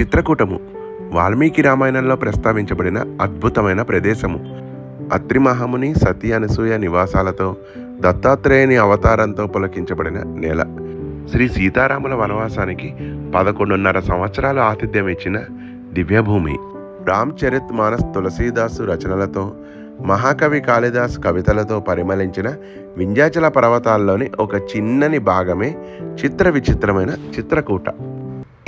చిత్రకూటము. వాల్మీకి రామాయణంలో ప్రస్తావించబడిన అద్భుతమైన ప్రదేశము. అత్రి మహాముని సతీ అనసూయ నివాసాలతో దత్తాత్రేయుని అవతారంతో పులకించబడిన నేల. శ్రీ సీతారాముల వనవాసానికి పదకొండున్నర సంవత్సరాలు ఆతిథ్యం ఇచ్చిన దివ్యభూమి. రామ్ చరిత్ మానస్ తులసీదాసు రచనలతో మహాకవి కాళిదాస్ కవితలతో పరిమళించిన వింధ్యాచల పర్వతాల్లోని ఒక చిన్నని భాగమే చిత్ర విచిత్రమైన చిత్రకూట.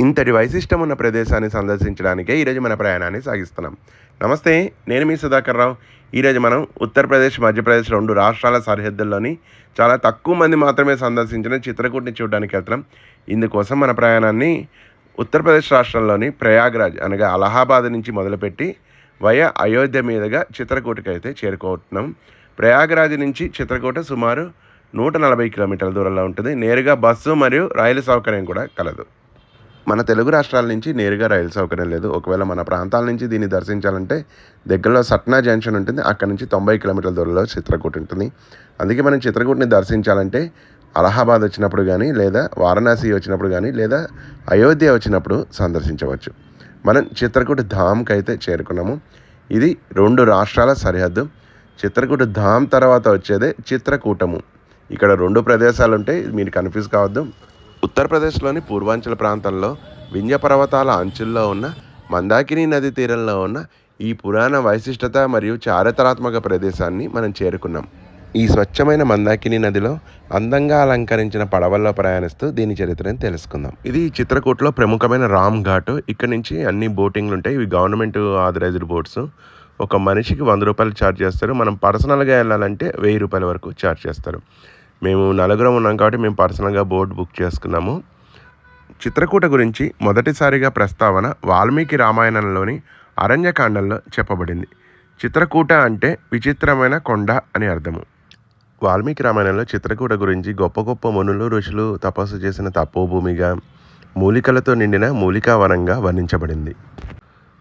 ఇంతటి వైశిష్టం ఉన్న ప్రదేశాన్ని సందర్శించడానికే ఈరోజు మన ప్రయాణాన్ని సాగిస్తున్నాం. నమస్తే నేను మీ సుధాకర్ రావు. ఈరోజు మనం ఉత్తరప్రదేశ్ మధ్యప్రదేశ్ రెండు రాష్ట్రాల సరిహద్దుల్లోని చాలా తక్కువ మంది మాత్రమే సందర్శించిన చిత్రకూటని చూడడానికి వెళ్తున్నాం. ఇందుకోసం మన ప్రయాణాన్ని ఉత్తరప్రదేశ్ రాష్ట్రంలోని ప్రయాగ్రాజ్ అనగా అలహాబాద్ నుంచి మొదలుపెట్టి వయ అయోధ్య మీదుగా చిత్రకూటకి అయితే చేరుకుంటున్నాం ప్రయాగరాజ్ నుంచి చిత్రకూట సుమారు నూట నలభై కిలోమీటర్ల దూరంలో ఉంటుంది. నేరుగా బస్సు మరియు రైలు సౌకర్యం కూడా కలదు. మన తెలుగు రాష్ట్రాల నుంచి నేరుగా రైలు సౌకర్యం లేదు. ఒకవేళ మన ప్రాంతాల నుంచి దీన్ని దర్శించాలంటే దగ్గరలో సట్నా జంక్షన్ ఉంటుంది. అక్కడ నుంచి తొంభై కిలోమీటర్ల దూరంలో చిత్రకూట ఉంటుంది. అందుకే మనం చిత్రకూటని దర్శించాలంటే అలహాబాద్ వచ్చినప్పుడు కానీ లేదా వారణాసి వచ్చినప్పుడు కానీ లేదా అయోధ్య వచ్చినప్పుడు సందర్శించవచ్చు. మనం చిత్రకూట ధామ్కి అయితే చేరుకున్నాము. ఇది రెండు రాష్ట్రాల సరిహద్దు. చిత్రకూట ధామ్ తర్వాత వచ్చేదే చిత్రకూటము. ఇక్కడ రెండు ప్రదేశాలు ఉంటాయి మీరు కన్ఫ్యూజ్ కావద్దు. ఉత్తరప్రదేశ్లోని పూర్వాంచల ప్రాంతంలో వింధ్య పర్వతాల అంచుల్లో ఉన్న మందాకిని నది తీరంలో ఉన్న ఈ పురాణ వైశిష్టత మరియు చారిత్రాత్మక ప్రదేశాన్ని మనం చేరుకున్నాం. ఈ స్వచ్ఛమైన మందాకిని నదిలో అందంగా అలంకరించిన పడవల్లో ప్రయాణిస్తూ దీని చరిత్రని తెలుసుకుందాం. ఇది చిత్రకూటలో ప్రముఖమైన రామ్ ఘాట్. ఇక్కడ నుంచి అన్ని బోటింగ్లు ఉంటాయి ఇవి గవర్నమెంట్ ఆథరైజ్డ్ బోట్స్. ఒక మనిషికి వంద రూపాయలు ఛార్జ్ చేస్తారు. మనం పర్సనల్గా వెళ్ళాలంటే వెయ్యి రూపాయల వరకు ఛార్జ్ చేస్తారు. మేము నలుగురం ఉన్నాం కాబట్టి మేము పర్సనల్గా బోట్ బుక్ చేసుకున్నాము. చిత్రకూట గురించి మొదటిసారిగా ప్రస్తావన వాల్మీకి రామాయణంలోని అరణ్యకాండంలో చెప్పబడింది. చిత్రకూట అంటే విచిత్రమైన కొండ అని అర్థము. వాల్మీకి రామాయణంలో చిత్రకూట గురించి గొప్ప గొప్ప మునులు ఋషులు తపస్సు చేసిన తపోభూమిగా మూలికలతో నిండిన మూలికావనంగా వర్ణించబడింది.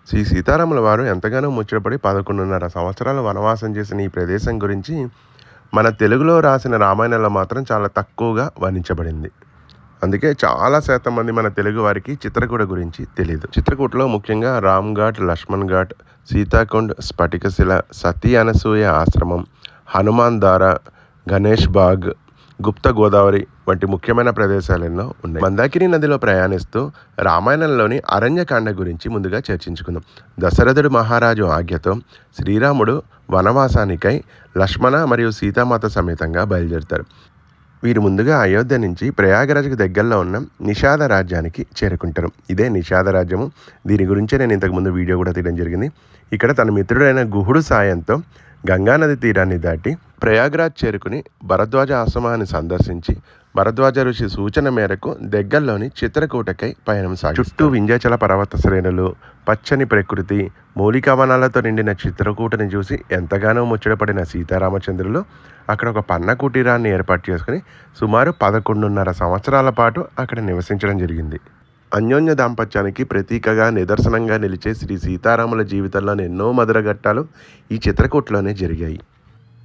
శ్రీ సీతారాముల వారు ఎంతగానో ముచ్చటపడి పదకొండున్నర సంవత్సరాలు వనవాసం చేసిన ఈ ప్రదేశం గురించి మన తెలుగులో రాసిన రామాయణంలో మాత్రం చాలా తక్కువగా వర్ణించబడింది. అందుకే చాలా శాతం మంది మన తెలుగు వారికి చిత్రకూట గురించి తెలియదు చిత్రకూటలో ముఖ్యంగా రామ్ ఘాట్ లక్ష్మణ్ ఘాట్ సీతాకుండ్ స్ఫటికశిల సతీ అనసూయ ఆశ్రమం హనుమాన్ దార గణేష్ బాగ్ గుప్త గోదావరి వంటి ముఖ్యమైన ప్రదేశాలు ఎన్నో ఉన్నాయి. మందాకిని నదిలో ప్రయాణిస్తూ రామాయణంలోని అరణ్యకాండ గురించి ముందుగా చర్చించుకుందాం. దశరథుడు మహారాజు ఆజ్ఞతో శ్రీరాముడు వనవాసానికై లక్ష్మణ మరియు సీతామాత సమేతంగా బయలుదేరుతారు. వీరు ముందుగా అయోధ్య నుంచి ప్రయాగరాజ్కి దగ్గరలో ఉన్న నిషాద రాజ్యానికి చేరుకుంటారు. ఇదే నిషాద రాజ్యము. దీని గురించే నేను ఇంతకుముందు వీడియో కూడా తీయడం జరిగింది. ఇక్కడ తన మిత్రుడైన గుహుడు సాయంతో గంగానది తీరాన్ని దాటి ప్రయాగరాజ్ చేరుకుని భరద్వాజ ఆశ్రమాన్ని సందర్శించి భరద్వాజ ఋషి సూచన మేరకు దగ్గరలోని చిత్రకూటకై పయనం సాగి చుట్టూ వింధ్యాచల పర్వత శ్రేణులు పచ్చని ప్రకృతి మూలికావనాలతో నిండిన చిత్రకూటని చూసి ఎంతగానో ముచ్చటపడిన సీతారామచంద్రులు అక్కడ ఒక పన్న కుటీరాన్ని ఏర్పాటు చేసుకుని సుమారు పదకొండున్నర సంవత్సరాల పాటు అక్కడ నివసించడం జరిగింది. అన్యోన్య దాంపత్యానికి ప్రతీకగా నిదర్శనంగా నిలిచే శ్రీ సీతారాముల జీవితంలోని ఎన్నో మధుర ఘట్టాలు ఈ చిత్రకూటలోనే జరిగాయి.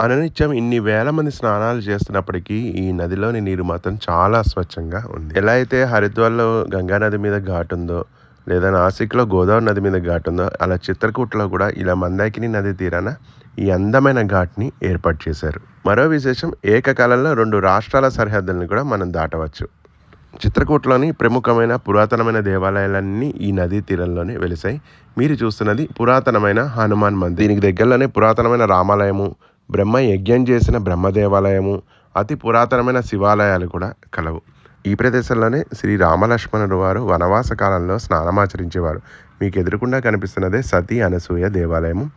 అననిత్యం ఇన్ని వేల మంది స్నానాలు చేస్తున్నప్పటికీ ఈ నదిలోని నీరు మాత్రం చాలా స్వచ్ఛంగా ఉంది. ఎలా అయితే హరిద్వార్లో గంగా నది మీద ఘాట్ ఉందో లేదా నాసిక్లో గోదావరి నది మీద ఘాట్ ఉందో అలా చిత్రకూటలో కూడా ఇలా మందాకిని నది తీరాన ఈ అందమైన ఘాట్ని ఏర్పాటు చేశారు. మరో విశేషం ఏకకాలంలో రెండు రాష్ట్రాల సరిహద్దులను కూడా మనం దాటవచ్చు. చిత్రకూటలోని ప్రముఖమైన పురాతనమైన దేవాలయాలన్నీ ఈ నదీ తీరంలోనే వెలిసాయి. మీరు చూస్తున్నది పురాతనమైన హనుమాన్ మందిర్. దీనికి దగ్గరలోనే పురాతనమైన రామాలయము బ్రహ్మ యజ్ఞం చేసిన బ్రహ్మ దేవాలయము అతి పురాతనమైన శివాలయాలు కూడా కలవు. ఈ ప్రదేశంలోనే శ్రీ రామలక్ష్మణుడు వారు వనవాస కాలంలో స్నానమాచరించేవారు. మీకు ఎదురుకుండా కనిపిస్తున్నదే సతీ అనసూయ దేవాలయము.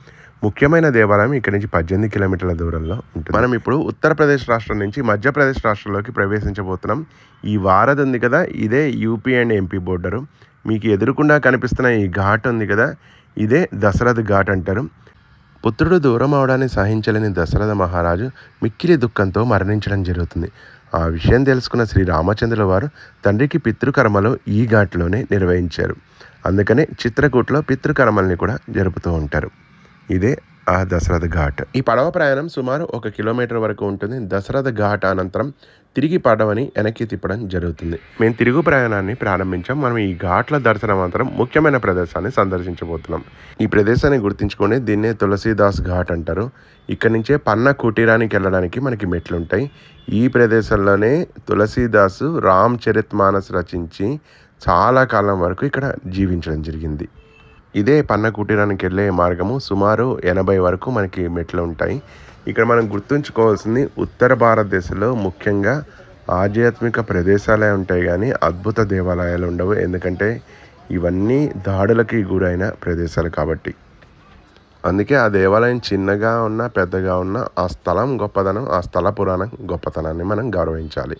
ముఖ్యమైన దేవాలయం ఇక్కడ నుంచి పద్దెనిమిది కిలోమీటర్ల దూరంలో ఉంటుంది. మనం ఇప్పుడు ఉత్తరప్రదేశ్ రాష్ట్రం నుంచి మధ్యప్రదేశ్ రాష్ట్రంలోకి ప్రవేశించబోతున్నాం. ఈ వారధి ఉంది కదా ఇదే యూపీ అండ్ ఎంపీ బోర్డరు. మీకు ఎదురుకుండా కనిపిస్తున్న ఈ ఘాట్ ఉంది కదా ఇదే దశరథ్ ఘాట్ అంటారు. పుత్రుడు దూరం అవడాన్ని సహించలేని దశరథ మహారాజు మిక్కిలి దుఃఖంతో మరణించడం జరుగుతుంది. ఆ విషయం తెలుసుకున్న శ్రీ రామచంద్రుల వారు తండ్రికి పితృకర్మలు ఈ ఘాట్లోనే నిర్వహించారు. అందుకనే చిత్రకూట్లో పితృకర్మల్ని కూడా జరుపుతూ ఉంటారు. ఇదే ఆ దశరథ ఘాట్. ఈ పడవ ప్రయాణం సుమారు ఒక కిలోమీటర్ వరకు ఉంటుంది. దశరథ ఘాట్ అనంతరం తిరిగి పడవని వెనక్కి తిప్పడం జరుగుతుంది. మేము తిరుగు ప్రయాణాన్ని ప్రారంభించాం. మనం ఈ ఘాట్ల దర్శనం అనంతరం ముఖ్యమైన ప్రదేశాన్ని సందర్శించబోతున్నాం. ఈ ప్రదేశాన్ని గుర్తుంచుకొని దీన్నే తులసీదాస్ ఘాట్ అంటారు. ఇక్కడ నుంచే పన్న కుటీరానికి వెళ్ళడానికి మనకి మెట్లుంటాయి. ఈ ప్రదేశంలోనే తులసీదాసు రామ్ చరిత్ మానస్ రచించి చాలా కాలం వరకు ఇక్కడ జీవించడం జరిగింది. ఇదే పన్న కుటీరానికి వెళ్ళే మార్గము సుమారు ఎనభై వరకు మనకి మెట్లు ఉంటాయి ఇక్కడ మనం గుర్తుంచుకోవాల్సింది ఉత్తర భారతదేశంలో ముఖ్యంగా ఆధ్యాత్మిక ప్రదేశాలే ఉంటాయి కానీ అద్భుత దేవాలయాలు ఉండవు. ఎందుకంటే ఇవన్నీ దాడులకి గురైన ప్రదేశాలు కాబట్టి. అందుకే ఆ దేవాలయం చిన్నగా ఉన్న పెద్దగా ఉన్న ఆ స్థలం గొప్పదనం ఆ స్థల పురాణం గొప్పతనాన్ని మనం గౌరవించాలి.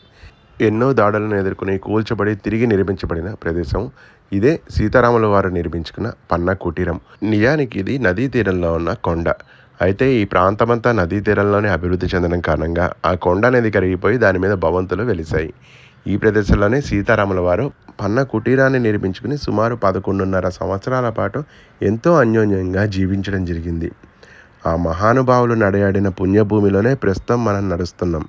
ఎన్నో దాడులను ఎదుర్కొని కూల్చబడి తిరిగి నిర్మించబడిన ప్రదేశం ఇదే సీతారాముల వారు నిర్మించుకున్న పన్న కుటీరం నిజానికి ఇది నదీ తీరంలో ఉన్న కొండ. అయితే ఈ ప్రాంతమంతా నదీ తీరంలోనే అభివృద్ధి చెందడం కారణంగా ఆ కొండ అనేది కరిగిపోయి దాని మీద భవంతులు వెలిశాయి. ఈ ప్రదేశంలోనే సీతారాముల వారు పన్న కుటీరాన్ని నిర్మించుకుని సుమారు పదకొండున్నర సంవత్సరాల పాటు ఎంతో అన్యోన్యంగా జీవించడం జరిగింది. ఆ మహానుభావులు నడయాడిన పుణ్యభూమిలోనే ప్రస్తుతం మనం నడుస్తున్నాం.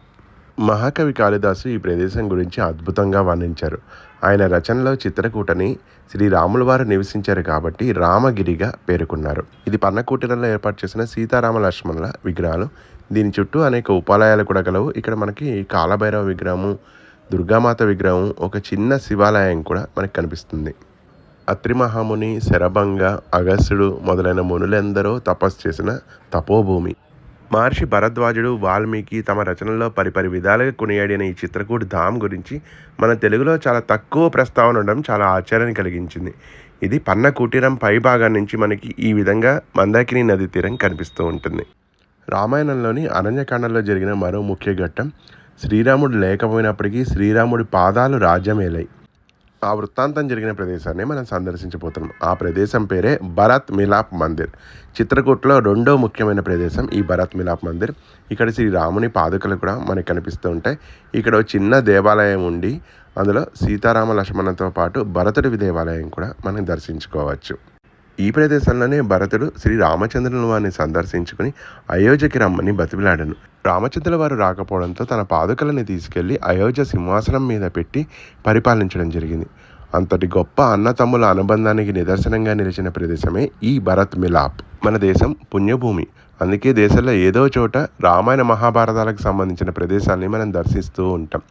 మహాకవి కాళిదాసు ఈ ప్రదేశం గురించి అద్భుతంగా వర్ణించారు. ఆయన రచనలో చిత్రకూటని శ్రీరాముల వారు నివసించారు కాబట్టి రామగిరిగా పేర్కొన్నారు. ఇది పన్నకూటలలో ఏర్పాటు చేసిన సీతారామ లక్ష్మణుల విగ్రహాలు. దీని చుట్టూ అనేక ఉపాలయాలు కూడా కలవు ఇక్కడ మనకి కాలభైరవ విగ్రహము దుర్గామాత విగ్రహం ఒక చిన్న శివాలయం కూడా మనకి కనిపిస్తుంది. అత్రి మహాముని శరభంగ అగస్యుడు మొదలైన మునులెందరో తపస్సు చేసిన తపోభూమి. మహర్షి భరద్వాజుడు వాల్మీకి తమ రచనల్లో పరిపరి విధాలుగా కొనియాడిన ఈ చిత్రకూట్ ధామ్ గురించి మన తెలుగులో చాలా తక్కువ ప్రస్తావన ఉండడం చాలా ఆశ్చర్యాన్ని కలిగించింది. ఇది పన్న కుటీరం పై భాగం నుంచి మనకి ఈ విధంగా మందాకిని నది తీరం కనిపిస్తూ ఉంటుంది. రామాయణంలోని అరణ్యకాండంలో జరిగిన మరో ముఖ్య ఘట్టం శ్రీరాముడు లేకపోయినప్పటికీ శ్రీరాముడి పాదాలు రాజ్యమేలాయి ఆ వృత్తాంతం జరిగిన ప్రదేశాన్ని మనం సందర్శించబోతున్నాం. ఆ ప్రదేశం పేరే భరత్ మిలాప్ మందిర్. చిత్రకూట్లో రెండో ముఖ్యమైన ప్రదేశం ఈ భరత్ మిలాప్ మందిర్. ఇక్కడ శ్రీ రాముని పాదుకలు కూడా మనకి కనిపిస్తూ ఉంటాయి. ఇక్కడ ఒక చిన్న దేవాలయం ఉండి అందులో సీతారామ లక్ష్మణతో పాటు భరతుడి దేవాలయం కూడా మనం దర్శించుకోవచ్చు. ఈ ప్రదేశంలోనే భరతుడు శ్రీ రామచంద్రుని వారిని సందర్శించుకుని అయోధ్యకి రమ్మని బతిమిలాడను రామచంద్రుల వారు రాకపోవడంతో తన పాదుకలని తీసుకెళ్ళి అయోధ్య సింహాసనం మీద పెట్టి పరిపాలించడం జరిగింది. అంతటి గొప్ప అన్నతమ్ముల అనుబంధానికి నిదర్శనంగా నిలిచిన ప్రదేశమే ఈ భరత్ మిలాప్. మన దేశం పుణ్యభూమి. అందుకే దేశంలో ఏదో చోట రామాయణ మహాభారతాలకు సంబంధించిన ప్రదేశాల్ని మనం దర్శిస్తూ ఉంటాం.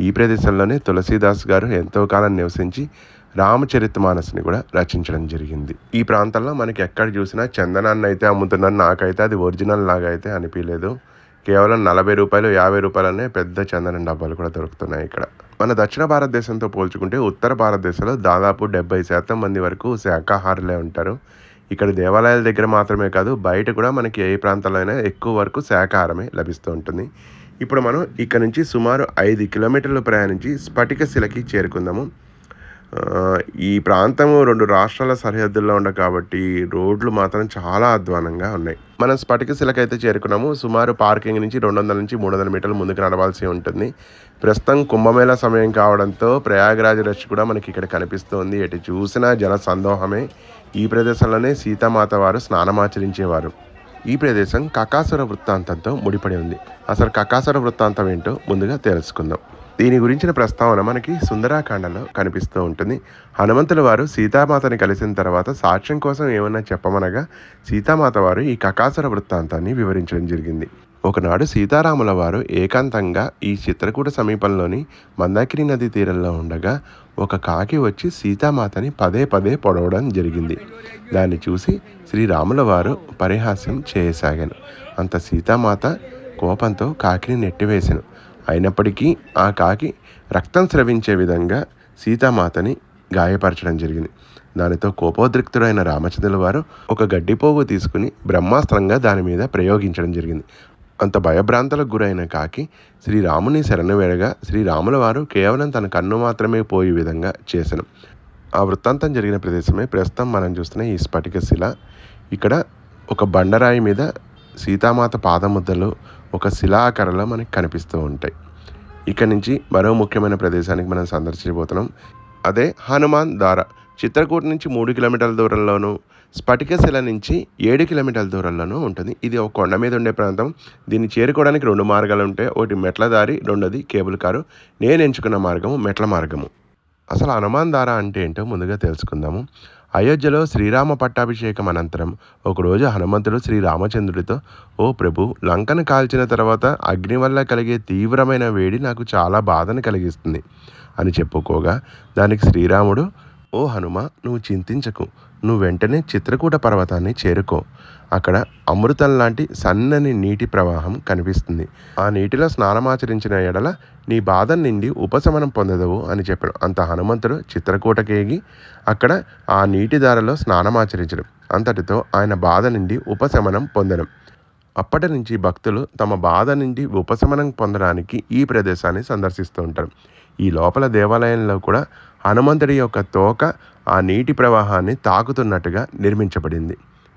ఈ ప్రదేశంలోనే తులసీదాస్ గారు ఎంతో కాలం నివసించి రామచరితమానస్ని కూడా రచించడం జరిగింది. ఈ ప్రాంతంలో మనకి ఎక్కడ చూసినా చందనాన్ని అయితే అమ్ముతున్నారు నాకైతే అది ఒరిజినల్ లాగా అయితే అనిపించలేదు కేవలం నలభై రూపాయలు యాభై రూపాయలనే పెద్ద చందనం డబ్బాలు కూడా దొరుకుతున్నాయి ఇక్కడ. మన దక్షిణ భారతదేశంతో పోల్చుకుంటే ఉత్తర భారతదేశంలో దాదాపు డెబ్బై శాతం మంది వరకు శాకాహారులే ఉంటారు. ఇక్కడ దేవాలయాల దగ్గర మాత్రమే కాదు బయట కూడా మనకి ఏ ప్రాంతాల్లో అయినా ఎక్కువ వరకు శాకాహారమే లభిస్తూ ఉంటుంది. ఇప్పుడు మనం ఇక్కడ నుంచి సుమారు ఐదు కిలోమీటర్లు ప్రయాణించి స్ఫటిక శిలకి చేరుకుందాము. ఈ ప్రాంతము రెండు రాష్ట్రాల సరిహద్దుల్లో ఉండ కాబట్టి రోడ్లు మాత్రం చాలా అధ్వానంగా ఉన్నాయి. మనం స్ఫటిక శిలకైతే చేరుకున్నాము. సుమారు పార్కింగ్ నుంచి రెండు వందల నుంచి మూడు వందల మీటర్లు ముందుకు నడవాల్సి ఉంటుంది. ప్రస్తుతం కుంభమేళ సమయం కావడంతో ప్రయాగరాజ్ రష్ కూడా మనకి ఇక్కడ కనిపిస్తోంది. ఎటు చూసినా జన సందోహమే. ఈ ప్రదేశంలోనే సీతామాత వారు స్నానమాచరించేవారు. ఈ ప్రదేశం కకాసుర వృత్తాంతంతో ముడిపడి ఉంది. అసలు కకాసుర వృత్తాంతం ఏంటో ముందుగా తెలుసుకుందాం. దీని గురించిన ప్రస్తావన మనకి సుందరాకాండలో కనిపిస్తూ ఉంటుంది. హనుమంతుల వారు సీతామాతని కలిసిన తర్వాత సాక్ష్యం కోసం ఏమన్నా చెప్పమనగా సీతామాత వారు ఈ కకాసుర వృత్తాంతాన్ని వివరించడం జరిగింది. ఒకనాడు సీతారాముల వారు ఏకాంతంగా ఈ చిత్రకూట సమీపంలోని మందాకిని నది తీరంలో ఉండగా ఒక కాకి వచ్చి సీతామాతని పదే పదే పొడవడం జరిగింది. దాన్ని చూసి శ్రీరాముల వారు పరిహాస్యం చేయసాగాను అంత సీతామాత కోపంతో కాకిని నెట్టివేశాను అయినప్పటికీ ఆ కాకి రక్తం స్రవించే విధంగా సీతామాతని గాయపరచడం జరిగింది. దానితో కోపోద్రిక్తుడైన రామచంద్రుల వారు ఒక గడ్డిపోగు తీసుకుని బ్రహ్మాస్త్రంగా దాని మీద ప్రయోగించడం జరిగింది. అంత భయభ్రాంతలకు గురైన కాకి శ్రీరాముని శరణు వేడగా శ్రీరాముల వారు కేవలం తన కన్ను మాత్రమే పోయే విధంగా చేశాను ఆ వృత్తాంతం జరిగిన ప్రదేశమే ప్రస్తుతం మనం చూస్తున్న ఈ స్ఫటిక శిల ఇక్కడ ఒక బండరాయి మీద సీతామాత పాదముద్దలు ఒక శిలాకరలో మనకి కనిపిస్తూ ఉంటాయి. ఇక్కడ నుంచి మరో ముఖ్యమైన ప్రదేశానికి మనం సందర్శించబోతున్నాం. అదే హనుమాన్ దార. చిత్రకూట నుంచి మూడు కిలోమీటర్ల దూరంలోను స్ఫటికశిల నుంచి ఏడు కిలోమీటర్ల దూరంలోనూ ఉంటుంది. ఇది ఒక కొండ మీద ఉండే ప్రాంతం. దీన్ని చేరుకోవడానికి రెండు మార్గాలు ఉంటాయి. ఒకటి మెట్ల దారి రెండోది కేబుల్ కారు. నేను ఎంచుకున్న మార్గము మెట్ల మార్గము. అసలు హనుమాన్ దార అంటే ఏంటో ముందుగా తెలుసుకుందాము. అయోధ్యలో శ్రీరామ పట్టాభిషేకం అనంతరం ఒకరోజు హనుమంతుడు శ్రీరామచంద్రుడితో ఓ ప్రభు లంకను కాల్చిన తర్వాత అగ్ని వల్ల కలిగే తీవ్రమైన వేడి నాకు చాలా బాధను కలిగిస్తుంది అని చెప్పుకోగా దానికి శ్రీరాముడు ఓ హనుమ నువ్వు చింతించకు. నువ్వు వెంటనే చిత్రకూట పర్వతాన్ని చేరుకో. అక్కడ అమృతం లాంటి సన్నని నీటి ప్రవాహం కనిపిస్తుంది. ఆ నీటిలో స్నానమాచరించిన ఎడల నీ బాధ నిండి ఉపశమనం పొందదవు అని చెప్పాడు. అంత హనుమంతుడు చిత్రకూటకేగి అక్కడ ఆ నీటి దారిలో స్నానమాచరించడం. అంతటితో ఆయన బాధ నుండి ఉపశమనం పొందడం. అప్పటి నుంచి భక్తులు తమ బాధ నుండి ఉపశమనం పొందడానికి ఈ ప్రదేశాన్ని సందర్శిస్తూ ఉంటారు. ఈ లోపల దేవాలయంలో కూడా హనుమంతుడి యొక్క తోక ఆ నీటి ప్రవాహాన్ని తాకుతున్నట్టుగా నిర్మించబడింది.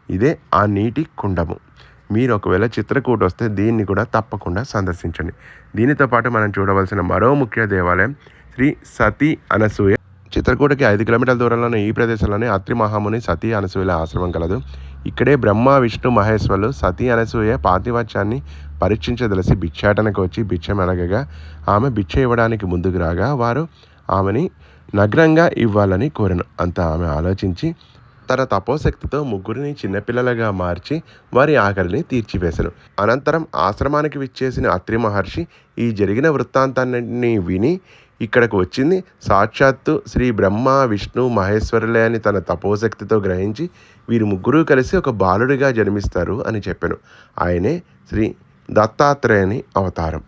ఇదే ఆ నీటి కుండము. మీరు ఒకవేళ చిత్రకూట వస్తే దీన్ని కూడా తప్పకుండా సందర్శించండి. దీనితో పాటు మనం చూడవలసిన మరో ముఖ్య దేవాలయం శ్రీ సతీ అనసూయ. చిత్రకూటకి ఐదు కిలోమీటర్ల దూరంలోనే ఈ ప్రదేశంలోనే అత్రి మహాముని సతీ అనసూయల ఆశ్రమం కలదు. ఇక్కడే బ్రహ్మ విష్ణు మహేశ్వరులు సతీ అనసూయ పాతివత్యాన్ని పరీక్షించదలసి భిక్షాటనకు వచ్చి భిక్షం అడగగా ఆమె భిక్ష ఇవ్వడానికి ముందుకు రాగా వారు ఆమెని నగ్నంగా ఇవ్వాలని కోరను అంత ఆమె ఆలోచించి తన తపోశక్తితో ముగ్గురిని చిన్నపిల్లలుగా మార్చి వారి ఆకలిని తీర్చివేశను అనంతరం ఆశ్రమానికి విచ్చేసిన అత్రి మహర్షి ఈ జరిగిన వృత్తాంతాన్ని విని ఇక్కడకు వచ్చింది. సాక్షాత్తు శ్రీ బ్రహ్మ విష్ణు మహేశ్వరులే అని తన తపోశక్తితో గ్రహించి వీరు ముగ్గురు కలిసి ఒక బాలుడిగా జన్మిస్తారు అని చెప్పాను. ఆయనే శ్రీ దత్తాత్రేయని అవతారం.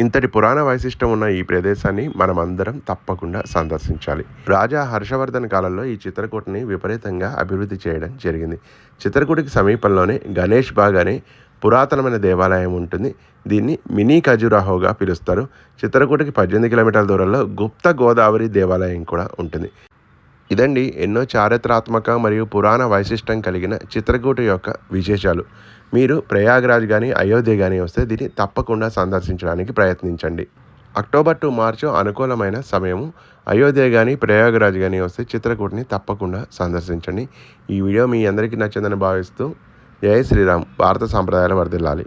ఇంతటి పురాణ వైశిష్టం ఉన్న ఈ ప్రదేశాన్ని మనమందరం తప్పకుండా సందర్శించాలి. రాజా హర్షవర్ధన్ కాలంలో ఈ చిత్రకూటని విపరీతంగా అభివృద్ధి చేయడం జరిగింది. చిత్రకూటికి సమీపంలోనే గణేష్ బాగ్ అనే పురాతనమైన దేవాలయం ఉంటుంది. దీన్ని మినీ ఖజురాహోగా పిలుస్తారు. చిత్రకూటకి పద్దెనిమిది కిలోమీటర్ల దూరంలో గుప్త గోదావరి దేవాలయం కూడా ఉంటుంది. ఇదండి ఎన్నో చారిత్రాత్మక మరియు పురాణ వైశిష్టం కలిగిన చిత్రకూట యొక్క విశేషాలు. మీరు ప్రయాగ్రాజ్ కానీ అయోధ్య కానీ వస్తే దీన్ని తప్పకుండా సందర్శించడానికి ప్రయత్నించండి. అక్టోబర్ టు మార్చు అనుకూలమైన సమయము. అయోధ్య కానీ ప్రయాగరాజ్ కానీ వస్తే చిత్రకూటని తప్పకుండా సందర్శించండి. ఈ వీడియో మీ అందరికీ నచ్చిందని భావిస్తూ జై శ్రీరామ్. భారత సాంప్రదాయాలు వర్ధిల్లాలి.